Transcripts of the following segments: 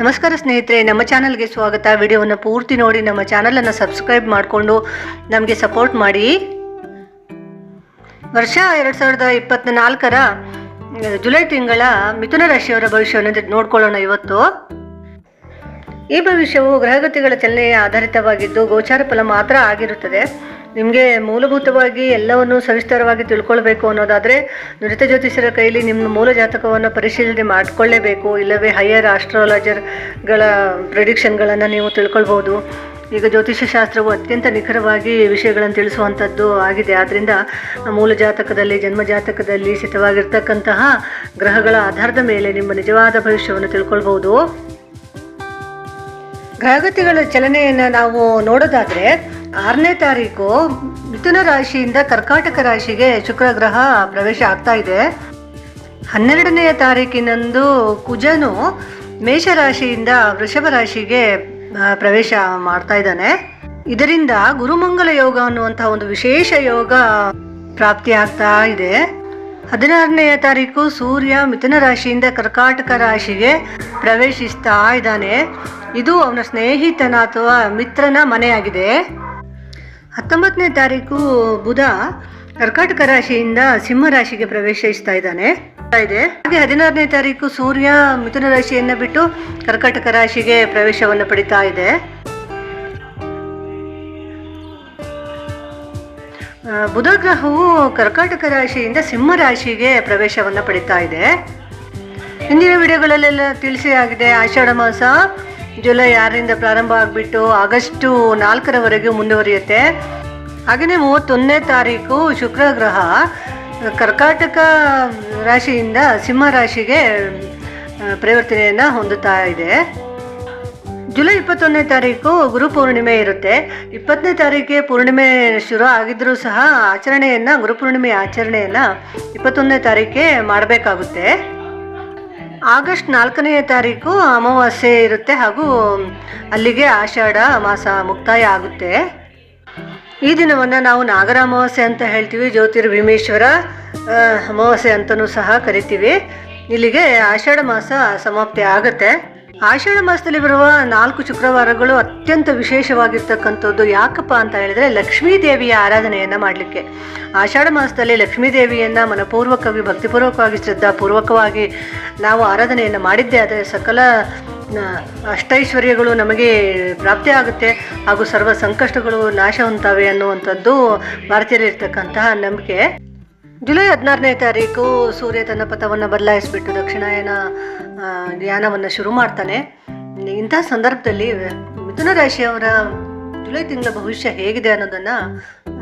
ನಮಸ್ಕಾರ ಸ್ನೇಹಿತರೆ, ನಮ್ಮ ಚಾನಲ್ಗೆ ಸ್ವಾಗತ. ವಿಡಿಯೋವನ್ನು ಪೂರ್ತಿ ನೋಡಿ, ನಮ್ಮ ಚಾನಲನ್ನು ಸಬ್ಸ್ಕ್ರೈಬ್ ಮಾಡಿಕೊಂಡು ನಮಗೆ ಸಪೋರ್ಟ್ ಮಾಡಿ. ವರ್ಷ ಎರಡು ಸಾವಿರದ ಇಪ್ಪತ್ತ್ನಾಲ್ಕರ ಜುಲೈ ತಿಂಗಳ ಮಿಥುನ ರಾಶಿಯವರ ಭವಿಷ್ಯವನ್ನು ನೋಡ್ಕೊಳ್ಳೋಣ ಇವತ್ತು. ಈ ಭವಿಷ್ಯವು ಗ್ರಹಗತಿಗಳ ಚಲನೆಯ ಆಧಾರಿತವಾಗಿದ್ದು, ಗೋಚಾರ ಫಲ ಮಾತ್ರ ಆಗಿರುತ್ತದೆ. ನಿಮಗೆ ಮೂಲಭೂತವಾಗಿ ಎಲ್ಲವನ್ನು ಸವಿಸ್ತಾರವಾಗಿ ತಿಳ್ಕೊಳ್ಬೇಕು ಅನ್ನೋದಾದರೆ ನುರಿತ ಜ್ಯೋತಿಷರ ಕೈಲಿ ನಿಮ್ಮ ಮೂಲ ಜಾತಕವನ್ನು ಪರಿಶೀಲನೆ ಮಾಡಿಕೊಳ್ಳೇಬೇಕು, ಇಲ್ಲವೇ ಹೈಯರ್ ಆಸ್ಟ್ರಾಲಜರ್ಗಳ ಪ್ರಿಡಿಕ್ಷನ್ಗಳನ್ನು ನೀವು ತಿಳ್ಕೊಳ್ಬೋದು. ಈಗ ಜ್ಯೋತಿಷ್ಯ ಶಾಸ್ತ್ರವು ಅತ್ಯಂತ ನಿಖರವಾಗಿ ವಿಷಯಗಳನ್ನು ತಿಳಿಸುವಂಥದ್ದು ಆಗಿದೆ. ಆದ್ದರಿಂದ ಮೂಲ ಜಾತಕದಲ್ಲಿ, ಜನ್ಮ ಜಾತಕದಲ್ಲಿ ಸ್ಥಿತವಾಗಿರ್ತಕ್ಕಂತಹ ಗ್ರಹಗಳ ಆಧಾರದ ಮೇಲೆ ನಿಮ್ಮ ನಿಜವಾದ ಭವಿಷ್ಯವನ್ನು ತಿಳ್ಕೊಳ್ಬೋದು. ಗ್ರಹಗತಿಗಳ ಚಲನೆಯನ್ನು ನಾವು ನೋಡೋದಾದ್ರೆ ಆರನೇ ತಾರೀಕು ಮಿಥುನ ರಾಶಿಯಿಂದ ಕರ್ಕಾಟಕ ರಾಶಿಗೆ ಶುಕ್ರ ಗ್ರಹ ಪ್ರವೇಶ ಆಗ್ತಾ ಇದೆ. ಹನ್ನೆರಡನೆಯ ತಾರೀಕಿನಂದು ಕುಜನು ಮೇಷರಾಶಿಯಿಂದ ವೃಷಭ ರಾಶಿಗೆ ಪ್ರವೇಶ ಮಾಡ್ತಾ ಇದ್ದಾನೆ. ಇದರಿಂದ ಗುರುಮಂಗಲ ಯೋಗ ಅನ್ನುವಂತಹ ಒಂದು ವಿಶೇಷ ಯೋಗ ಪ್ರಾಪ್ತಿ ಆಗ್ತಾ ಇದೆ. ಹದಿನಾರನೆಯ ತಾರೀಕು ಸೂರ್ಯ ಮಿಥುನ ರಾಶಿಯಿಂದ ಕರ್ಕಾಟಕ ರಾಶಿಗೆ ಪ್ರವೇಶಿಸ್ತಾ ಇದ್ದಾನೆ. ಇದು ಅವನ ಸ್ನೇಹಿತನ ಅಥವಾ ಮಿತ್ರನ ಮನೆಯಾಗಿದೆ. ಹತ್ತೊಂಬತ್ತನೇ ತಾರೀಕು ಬುಧ ಕರ್ಕಾಟಕ ರಾಶಿಯಿಂದ ಸಿಂಹ ರಾಶಿಗೆ ಪ್ರವೇಶಿಸ್ತಾ ಇದ್ದಾನೆ. ಇದೆ. ಹಾಗೆ ಹದಿನಾರನೇ ತಾರೀಕು ಸೂರ್ಯ ಮಿಥುನ ರಾಶಿಯನ್ನ ಬಿಟ್ಟು ಕರ್ಕಾಟಕ ರಾಶಿಗೆ ಪ್ರವೇಶವನ್ನು ಪಡಿತಾ ಇದೆ. ಬುಧ ಗ್ರಹವು ಕರ್ಕಾಟಕ ರಾಶಿಯಿಂದ ಸಿಂಹ ರಾಶಿಗೆ ಪ್ರವೇಶವನ್ನು ಪಡಿತಾ ಇದೆ. ಹಿಂದಿನ ವಿಡಿಯೋಗಳಲ್ಲೆಲ್ಲ ತಿಳಿಸಿ ಆಗಿದೆ ಆಷಾಢ ಮಾಸ. ಜುಲೈ ಆರರಿಂದ ಪ್ರಾರಂಭ ಆಗಿಬಿಟ್ಟು ಆಗಸ್ಟು ನಾಲ್ಕರವರೆಗೂ ಮುಂದುವರಿಯುತ್ತೆ. ಹಾಗೆಯೇ ಮೂವತ್ತೊಂದನೇ ತಾರೀಕು ಶುಕ್ರ ಗ್ರಹ, ಕರ್ಕಾಟಕ ರಾಶಿಯಿಂದ ಸಿಂಹ ರಾಶಿಗೆ ಪರಿವರ್ತನೆಯನ್ನು ಹೊಂದುತ್ತಾ ಇದೆ. ಜುಲೈ ಇಪ್ಪತ್ತೊಂದನೇ ತಾರೀಕು ಗುರು ಪೂರ್ಣಿಮೆ ಇರುತ್ತೆ. ಇಪ್ಪತ್ತನೇ ತಾರೀಕಿಗೆ ಪೂರ್ಣಿಮೆ ಶುರು ಆಗಿದ್ದರೂ ಸಹ ಆಚರಣೆಯನ್ನು, ಗುರು ಪೂರ್ಣಿಮೆ ಆಚರಣೆಯನ್ನು ಇಪ್ಪತ್ತೊಂದನೇ ತಾರೀಕಿಗೆ ಮಾಡಬೇಕಾಗುತ್ತೆ. ಆಗಸ್ಟ್ ನಾಲ್ಕನೆಯ ತಾರೀಕು ಅಮಾವಾಸ್ಯೆ ಇರುತ್ತೆ ಹಾಗೂ ಅಲ್ಲಿಗೆ ಆಷಾಢ ಮಾಸ ಮುಕ್ತಾಯ ಆಗುತ್ತೆ. ಈ ದಿನವನ್ನು ನಾವು ನಾಗರ ಅಮಾವಾಸ್ಯೆ ಅಂತ ಹೇಳ್ತೀವಿ ಜ್ಯೋತಿರ್ ಭೀಮೇಶ್ವರ ಆ, ಅಮಾವಾಸ್ಯೆ ಅಂತಲೂ ಸಹ ಕರಿತೀವಿ. ಇಲ್ಲಿಗೆ ಆಷಾಢ ಮಾಸ ಸಮಾಪ್ತಿ ಆಗುತ್ತೆ. ಆಷಾಢ ಮಾಸದಲ್ಲಿ ಬರುವ ನಾಲ್ಕು ಶುಕ್ರವಾರಗಳು ಅತ್ಯಂತ ವಿಶೇಷವಾಗಿರ್ತಕ್ಕಂಥದ್ದು ಯಾಕಪ್ಪ ಅಂತ ಹೇಳಿದ್ರೆ ಲಕ್ಷ್ಮೀ ದೇವಿಯ ಆರಾಧನೆಯನ್ನು ಮಾಡಲಿಕ್ಕೆ. ಆಷಾಢ ಮಾಸದಲ್ಲಿ ಲಕ್ಷ್ಮೀ ದೇವಿಯನ್ನು ಮನಪೂರ್ವಕವಾಗಿ, ಭಕ್ತಿಪೂರ್ವಕವಾಗಿ, ಶ್ರದ್ಧಾಪೂರ್ವಕವಾಗಿ ನಾವು ಆರಾಧನೆಯನ್ನು ಮಾಡಿದ್ದೇ ಆದರೆ ಸಕಲ ಅಷ್ಟೈಶ್ವರ್ಯಗಳು ನಮಗೆ ಪ್ರಾಪ್ತಿ ಆಗುತ್ತೆ. ಹಾಗೂ ಸರ್ವ ಸಂಕಷ್ಟಗಳು ನಾಶ ಹೊಂತಾವೆ ಅನ್ನುವಂಥದ್ದು ಭಾರತೀಯರಿರ್ತಕ್ಕಂತಹ ನಂಬಿಕೆ. ಜುಲೈ ಹದಿನಾರನೇ ತಾರೀಕು ಸೂರ್ಯ ತನ್ನ ಪಥವನ್ನು ಬದಲಾಯಿಸಿಬಿಟ್ಟು ದಕ್ಷಿಣಾಯನ ಧ್ಯಾನವನ್ನು ಯಾನವನ್ನು ಶುರು ಮಾಡ್ತಾನೆ. ಇಂಥ ಸಂದರ್ಭದಲ್ಲಿ ಮಿಥುನ ರಾಶಿಯವರ ಜುಲೈ ತಿಂಗಳ ಭವಿಷ್ಯ ಹೇಗಿದೆ ಅನ್ನೋದನ್ನು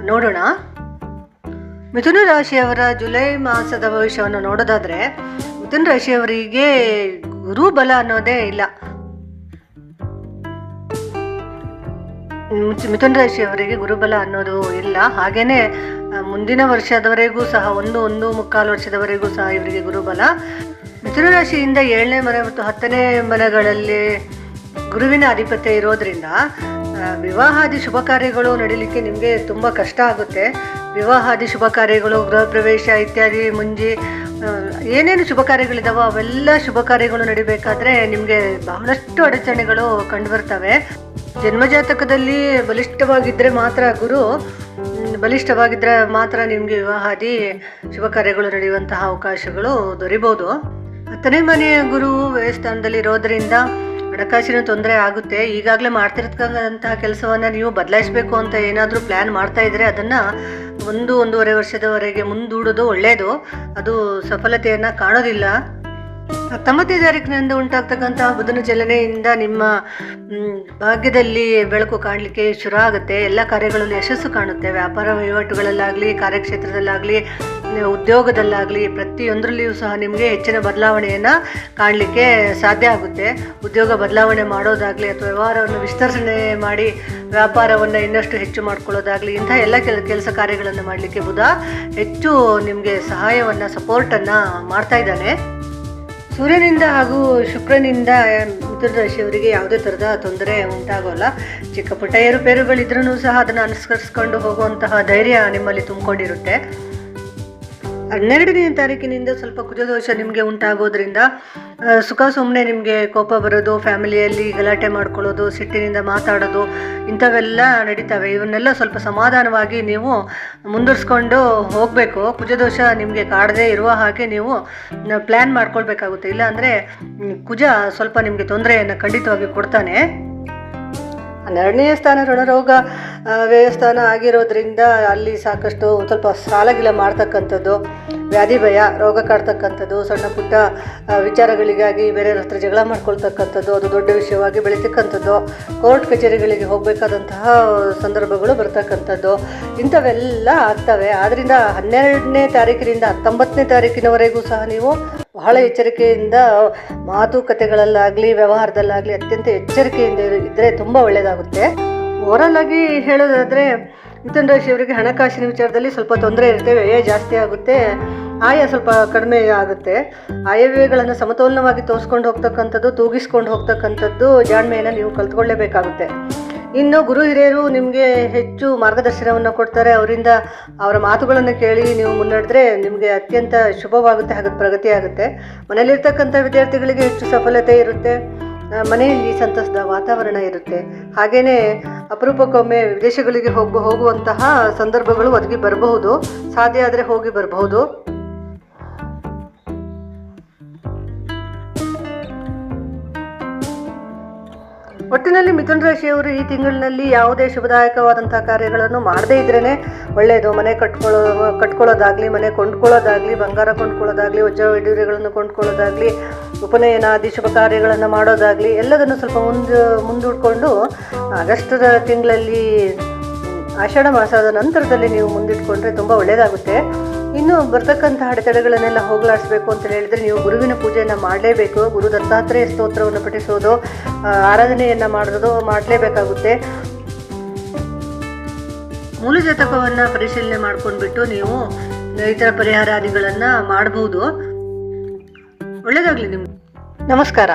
ನೋಡೋಣ. ಮಿಥುನ ರಾಶಿಯವರ ಜುಲೈ ಮಾಸದ ಭವಿಷ್ಯವನ್ನು ನೋಡೋದಾದ್ರೆ, ಮಿಥುನ ರಾಶಿಯವರಿಗೆ ಗುರು ಬಲ ಅನ್ನೋದೇ ಇಲ್ಲ. ಮಿಥುನ ರಾಶಿಯವರಿಗೆ ಗುರುಬಲ ಅನ್ನೋದು ಇಲ್ಲ. ಹಾಗೇನೆ ಮುಂದಿನ ವರ್ಷದವರೆಗೂ ಸಹ, ಒಂದು ಒಂದು ಮುಕ್ಕಾಲು ವರ್ಷದವರೆಗೂ ಸಹ ಇವರಿಗೆ ಗುರುಬಲ. ಮಿಥುನ ರಾಶಿಯಿಂದ ಏಳನೇ ಮನೆ ಮತ್ತು ಹತ್ತನೇ ಮನೆಗಳಲ್ಲಿ ಗುರುವಿನ ಆಧಿಪತ್ಯ ಇರೋದ್ರಿಂದ ವಿವಾಹಾದಿ ಶುಭ ಕಾರ್ಯಗಳು ನಡೀಲಿಕ್ಕೆ ನಿಮಗೆ ತುಂಬ ಕಷ್ಟ ಆಗುತ್ತೆ. ವಿವಾಹಾದಿ ಶುಭ ಕಾರ್ಯಗಳು, ಗೃಹ ಪ್ರವೇಶ ಇತ್ಯಾದಿ ಮುಂಜಿ ಏನೇನು ಶುಭ ಕಾರ್ಯಗಳಿದಾವೋ ಅವೆಲ್ಲ ಶುಭ ಕಾರ್ಯಗಳು ನಡಿಬೇಕಾದ್ರೆ ನಿಮಗೆ ಬಹಳಷ್ಟು ಅಡಚಣೆಗಳು ಕಂಡುಬರ್ತವೆ ಜನ್ಮಜಾತಕದಲ್ಲಿ ಬಲಿಷ್ಠವಾಗಿದ್ದರೆ ಮಾತ್ರ ಗುರು ಬಲಿಷ್ಠವಾಗಿದ್ದರೆ ಮಾತ್ರ ನಿಮಗೆ ವಿವಾಹಾದಿ ಶುಭ ಕಾರ್ಯಗಳು ನಡೆಯುವಂತಹ ಅವಕಾಶಗಳು ದೊರಿಬೋದು. ಹತ್ತನೇ ಮನೆಯ ಗುರು ವ್ಯಯಸ್ಥಾನದಲ್ಲಿ ಇರೋದರಿಂದ ಹಣಕಾಸಿನ ತೊಂದರೆ ಆಗುತ್ತೆ. ಈಗಾಗಲೇ ಮಾಡ್ತಿರ್ತಕ್ಕಂತಹ ಕೆಲಸವನ್ನು ನೀವು ಬದಲಾಯಿಸಬೇಕು ಅಂತ ಏನಾದರೂ ಪ್ಲ್ಯಾನ್ ಮಾಡ್ತಾ ಇದ್ದರೆ ಅದನ್ನು ಒಂದು, ಒಂದೂವರೆ ವರ್ಷದವರೆಗೆ ಮುಂದೂಡೋದು ಒಳ್ಳೆಯದು ಅದು ಸಫಲತೆಯನ್ನು ಕಾಣೋದಿಲ್ಲ. ಹತ್ತೊಂಬತ್ತನೇ ತಾರೀಕಿನಿಂದ ಉಂಟಾಗ್ತಕ್ಕಂಥ ಬುಧನ ಚಲನೆಯಿಂದ ನಿಮ್ಮ ಭಾಗ್ಯದಲ್ಲಿ ಬೆಳಕು ಕಾಣಲಿಕ್ಕೆ ಶುರು ಆಗುತ್ತೆ. ಎಲ್ಲ ಕಾರ್ಯಗಳಲ್ಲಿ ಯಶಸ್ಸು ಕಾಣುತ್ತೆ. ವ್ಯಾಪಾರ ವಹಿವಾಟುಗಳಲ್ಲಾಗಲಿ, ಕಾರ್ಯಕ್ಷೇತ್ರದಲ್ಲಾಗಲಿ, ಉದ್ಯೋಗದಲ್ಲಾಗಲಿ, ಪ್ರತಿಯೊಂದರಲ್ಲಿಯೂ ಸಹ ನಿಮಗೆ ಹೆಚ್ಚಿನ ಬದಲಾವಣೆಯನ್ನು ಕಾಣಲಿಕ್ಕೆ ಸಾಧ್ಯ ಆಗುತ್ತೆ. ಉದ್ಯೋಗ ಬದಲಾವಣೆ ಮಾಡೋದಾಗಲಿ ಅಥವಾ ವ್ಯವಹಾರವನ್ನು ವಿಸ್ತರಣೆ ಮಾಡಿ ವ್ಯಾಪಾರವನ್ನು ಇನ್ನಷ್ಟು ಹೆಚ್ಚು ಮಾಡ್ಕೊಳ್ಳೋದಾಗಲಿ, ಇಂಥ ಎಲ್ಲ ಕೆಲ, ಕೆಲಸ ಕಾರ್ಯಗಳನ್ನು ಮಾಡಲಿಕ್ಕೆ ಬುಧ ಹೆಚ್ಚು ನಿಮಗೆ ಸಹಾಯವನ್ನು ಸಪೋರ್ಟನ್ನು ಮಾಡ್ತಾ ಇದ್ದಾನೆ. ಸೂರ್ಯನಿಂದ ಹಾಗೂ ಶುಕ್ರನಿಂದ ಮಿಥುನ ರಾಶಿಯವರಿಗೆ ಯಾವುದೇ ಥರದ ತೊಂದರೆ ಉಂಟಾಗೋಲ್ಲ. ಚಿಕ್ಕ ಪುಟ್ಟ ಏರುಪೇರುಗಳಿದ್ರೂ ಸಹ ಅದನ್ನು ಅನುಸರಿಸ್ಕೊಂಡು ಹೋಗುವಂತಹ ಧೈರ್ಯ ನಿಮ್ಮಲ್ಲಿ ತುಂಬಿಕೊಂಡಿರುತ್ತೆ. ಹನ್ನೆರಡನೇ ತಾರೀಕಿನಿಂದ ಸ್ವಲ್ಪ ಕುಜದೋಷ ನಿಮಗೆ ಉಂಟಾಗೋದ್ರಿಂದ ಸುಖ ಸುಮ್ಮನೆ ನಿಮಗೆ ಕೋಪ ಬರೋದು, ಫ್ಯಾಮಿಲಿಯಲ್ಲಿ ಗಲಾಟೆ ಮಾಡ್ಕೊಳ್ಳೋದು, ಸಿಟ್ಟಿನಿಂದ ಮಾತಾಡೋದು, ಇಂಥವೆಲ್ಲ ನಡೀತವೆ. ಇವನ್ನೆಲ್ಲ ಸ್ವಲ್ಪ ಸಮಾಧಾನವಾಗಿ ನೀವು ಮುಂದುವರ್ಸ್ಕೊಂಡು ಹೋಗಬೇಕು. ಕುಜದೋಷ ನಿಮಗೆ ಕಾಡದೇ ಇರುವ ಹಾಗೆ ನೀವು ಪ್ಲ್ಯಾನ್ ಮಾಡ್ಕೊಳ್ಬೇಕಾಗುತ್ತೆ. ಇಲ್ಲಾಂದರೆ, ಕುಜ ಸ್ವಲ್ಪ ನಿಮಗೆ ತೊಂದರೆಯನ್ನು ಖಂಡಿತವಾಗಿ ಕೊಡ್ತಾನೆ. ಹನ್ನೆರಡನೇ ಸ್ಥಾನ ಋಣರೋಗ ವ್ಯವಸ್ಥಾನ ಆಗಿರೋದ್ರಿಂದ ಅಲ್ಲಿ ಸಾಕಷ್ಟು ಸ್ವಲ್ಪ ಸಾಲಗಿಲ ಮಾಡ್ತಕ್ಕಂಥದ್ದು, ವ್ಯಾಧಿ ಭಯ, ರೋಗ ಕಾಡ್ತಕ್ಕಂಥದ್ದು, ಸಣ್ಣ ಪುಟ್ಟ ವಿಚಾರಗಳಿಗಾಗಿ ಬೇರೆಯವ್ರ ಹತ್ರ ಜಗಳ ಮಾಡ್ಕೊಳ್ತಕ್ಕಂಥದ್ದು, ಅದು ದೊಡ್ಡ ವಿಷಯವಾಗಿ ಬೆಳೀತಕ್ಕಂಥದ್ದು ಕೋರ್ಟ್ ಕಚೇರಿಗಳಿಗೆ ಹೋಗಬೇಕಾದಂತಹ ಸಂದರ್ಭಗಳು ಬರ್ತಕ್ಕಂಥದ್ದು, ಇಂಥವೆಲ್ಲ ಆಗ್ತವೆ. ಆದ್ದರಿಂದ ಹನ್ನೆರಡನೇ ತಾರೀಕಿನಿಂದ ಹತ್ತೊಂಬತ್ತನೇ ತಾರೀಕಿನವರೆಗೂ ಸಹ ನೀವು ಬಹಳ ಎಚ್ಚರಿಕೆಯಿಂದ ಮಾತುಕತೆಗಳಲ್ಲಾಗಲಿ, ವ್ಯವಹಾರದಲ್ಲಾಗಲಿ ಅತ್ಯಂತ ಎಚ್ಚರಿಕೆಯಿಂದ ಇದ್ದರೆ ತುಂಬ ಒಳ್ಳೆಯದಾಗುತ್ತೆ ಓವರಾಲ್ ಆಗಿ ಹೇಳೋದಾದರೆ ಮಿಥುನ ರಾಶಿಯವರಿಗೆ ಹಣಕಾಸಿನ ವಿಚಾರದಲ್ಲಿ ಸ್ವಲ್ಪ ತೊಂದರೆ ಇರುತ್ತೆ, ವ್ಯಯ ಜಾಸ್ತಿ ಆಗುತ್ತೆ, ಆಯ ಸ್ವಲ್ಪ ಕಡಿಮೆ ಆಗುತ್ತೆ. ಆಯವ್ಯಯಗಳನ್ನು ಸಮತೋಲನವಾಗಿ ತೋರಿಸ್ಕೊಂಡು ಹೋಗ್ತಕ್ಕಂಥದ್ದು, ತೂಗಿಸ್ಕೊಂಡು ಹೋಗ್ತಕ್ಕಂಥದ್ದು ಜಾಣ್ಮೆಯನ್ನು ನೀವು ಕಲ್ತ್ಕೊಳ್ಳೇಬೇಕಾಗುತ್ತೆ. ಇನ್ನು ಗುರು ಹಿರಿಯರು ನಿಮಗೆ ಹೆಚ್ಚು ಮಾರ್ಗದರ್ಶನವನ್ನು ಕೊಡ್ತಾರೆ. ಅವರಿಂದ ಅವರ ಮಾತುಗಳನ್ನು ಕೇಳಿ ನೀವು ಮುನ್ನಡೆದ್ರೆ ನಿಮಗೆ ಅತ್ಯಂತ ಶುಭವಾಗುತ್ತೆ ಹಾಗೆ ಪ್ರಗತಿ ಆಗುತ್ತೆ ಮನೆಯಲ್ಲಿರ್ತಕ್ಕಂಥ ವಿದ್ಯಾರ್ಥಿಗಳಿಗೆ ಹೆಚ್ಚು ಸಫಲತೆ ಇರುತ್ತೆ. ಮನೆಯಲ್ಲಿ ಸಂತಸದ ವಾತಾವರಣ ಇರುತ್ತೆ. ಹಾಗೇ ಅಪರೂಪಕ್ಕೊಮ್ಮೆ ವಿದೇಶಗಳಿಗೆ ಹೋಗ, ಹೋಗುವಂತಹ ಸಂದರ್ಭಗಳು ಒದಗಿ ಬರಬಹುದು. ಸಾಧ್ಯ ಆದರೆ ಹೋಗಿ ಬರಬಹುದು. ಒಟ್ಟಿನಲ್ಲಿ ಮಿಥುನ್ ರಾಶಿಯವರು ಈ ತಿಂಗಳಿನಲ್ಲಿ ಯಾವುದೇ ಶುಭದಾಯಕವಾದಂತಹ ಕಾರ್ಯಗಳನ್ನು ಮಾಡದೇ ಇದ್ರೇ ಒಳ್ಳೆಯದು. ಮನೆ ಕಟ್ಕೊಳ್ಳೋ, ಕಟ್ಕೊಳ್ಳೋದಾಗಲಿ, ಮನೆ ಕೊಂಡ್ಕೊಳ್ಳೋದಾಗಲಿ, ಬಂಗಾರ ಕೊಂಡ್ಕೊಳ್ಳೋದಾಗಲಿ ವಜ್ರ ವೈಡೂರ್ಯಗಳನ್ನು ಕೊಂಡ್ಕೊಳ್ಳೋದಾಗಲಿ, ಉಪನಯನಾದಿ ಶುಭ ಕಾರ್ಯಗಳನ್ನು ಮಾಡೋದಾಗಲಿ, ಎಲ್ಲದನ್ನು ಸ್ವಲ್ಪ ಮುಂದೆ, ಮುಂದೂಡಿಕೊಂಡು ಆಗಸ್ಟದ ತಿಂಗಳಲ್ಲಿ ಆಷಾಢ ಮಾಸದ ನಂತರದಲ್ಲಿ ನೀವು ಮುಂದಿಟ್ಕೊಂಡ್ರೆ ತುಂಬ ಒಳ್ಳೆಯದಾಗುತ್ತೆ ಇನ್ನು ಬರ್ತಕ್ಕಂಥ ಅಡೆತಡೆಗಳನ್ನೆಲ್ಲ ಹೋಗಲಾಡಿಸ್ಬೇಕು ಅಂತ ಹೇಳಿದರೆ ನೀವು ಗುರುವಿನ ಪೂಜೆಯನ್ನು ಮಾಡಲೇಬೇಕು. ಗುರು ದತ್ತಾತ್ರೇಯ ಸ್ತೋತ್ರವನ್ನು ಪಠಿಸೋದು ಆರಾಧನೆಯನ್ನ ಮಾಡೋದು ಮಾಡಲೇಬೇಕಾಗುತ್ತೆ. ಮೂಲ ಜಾತಕವನ್ನು ಪರಿಶೀಲನೆ ಮಾಡ್ಕೊಂಡ್ಬಿಟ್ಟು ನೀವು ಇತರ ಪರಿಹಾರಾದಿಗಳನ್ನು ಮಾಡಬಹುದು ಒಳ್ಳೆಯದಾಗಲಿ ನಿಮ್ಗೆ. ನಮಸ್ಕಾರ.